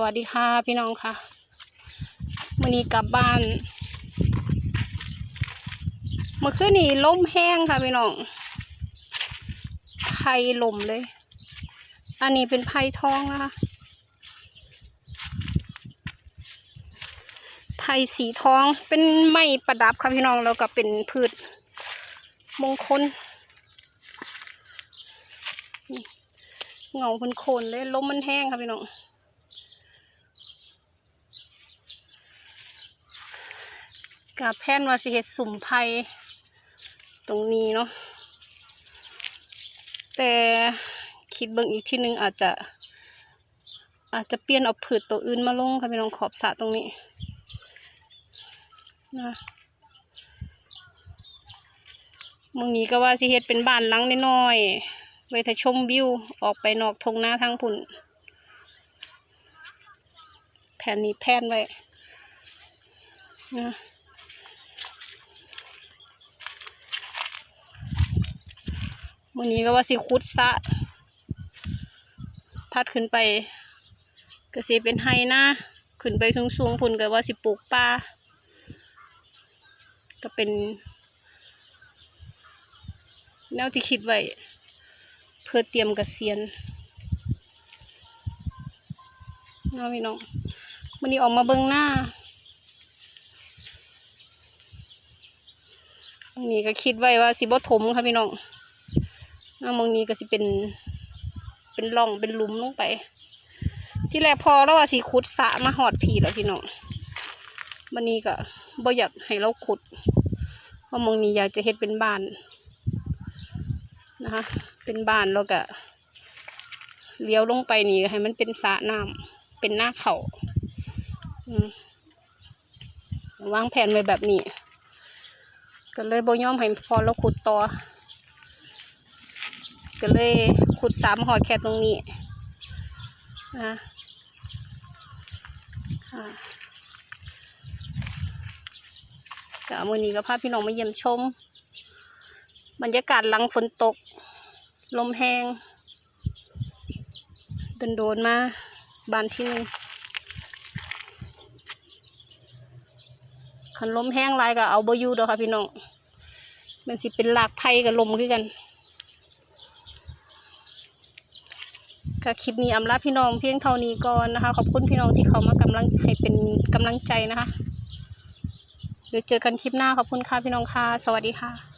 วัสดีค่ะพี่น้องค่ะมื่อนี้กลับบ้านเมื่อคืนนี้ลมแห้งค่ะพี่น้องไผ่ลมเลย อันนี้เป็นไผ่ทองนะคะไผ่สีทองเป็นไม้ประดับค่ะพี่น้องแล้วก็เป็นพืชมงคลเงาเป็นโคนเลยลมมันแห้งค่ะพี่น้อง กับแพนว่าสิเฮ็ดสุ่มไผ่ตรงนี้เนาะแต่คิดเบิ่งอีกทีหนึงอาจจะ อาจจะเปลี่ยนเอาผืชตัวอื่นมาลงค่ะพี่น้องขอบสะตรงนี้นะมึงนี้ก็ว่าสิเฮ็ดเป็นบ้านหลังน้อยๆไว้ถ้าชมวิวออกไปนอกทงหน้าทางพุ่น แผ่นนี้แผ่นไว้นะ วันนี้ก็ว่าสิคุดสะทัดขึ้นไปก็สิเป็นไฮนะขึ้นไปสูงๆพุ่นก็ว่าสิปลูกป่าก็เป็น แนวที่คิดไว้ เพื่อเตรียมกเกษียณเนาะพี่น้องวันนี้ออกมาเบิ่งหน้าวันนี้ก็คิดไว้ว่าสิบ่ถมค่ะพี่น้อง มองนี้ก็สิเป็นเป็นร่องเป็นหลุมลงไป ที่แรกพอแล้วว่าสิขุดสะมาหอดผีแล้วพี่น้องวันนี้ก็บ่อยากให้เราขุดเพราะมองนี้อยากจะเฮ็ดเป็นบ้านนะคะ เป็นบ้านแล้วก็เลี้ยวลงไปนี่ให้มันเป็นสระน้ำเป็นหน้าเขาวางแผนไว้แบบนี้ ก็เลยบ่ยอมให้พอเราขุดต่อ ก็เลยขุดสามหอดแค่ตรงนี้นะค่ะก็มือนี้ก็พาพี่น้องมาเยี่ยมชม บรรยากาศหลังฝนตก ลมแห้งโดนมาบานที่นึงคันลมแห้งไรก็เอาบอยู่ดอกค่ะพี่น้องมันสิเป็นหลากไผ่กับลมคือกัน ค่ะคลิปนี้อำลาพี่น้องเพียงเท่านี้ก่อนนะคะ ขอบคุณพี่น้องที่เขามากำลังให้เป็นกำลังใจนะคะ เดี๋ยวเจอกันคลิปหน้าขอบคุณค่ะพี่น้องค่ะ สวัสดีค่ะ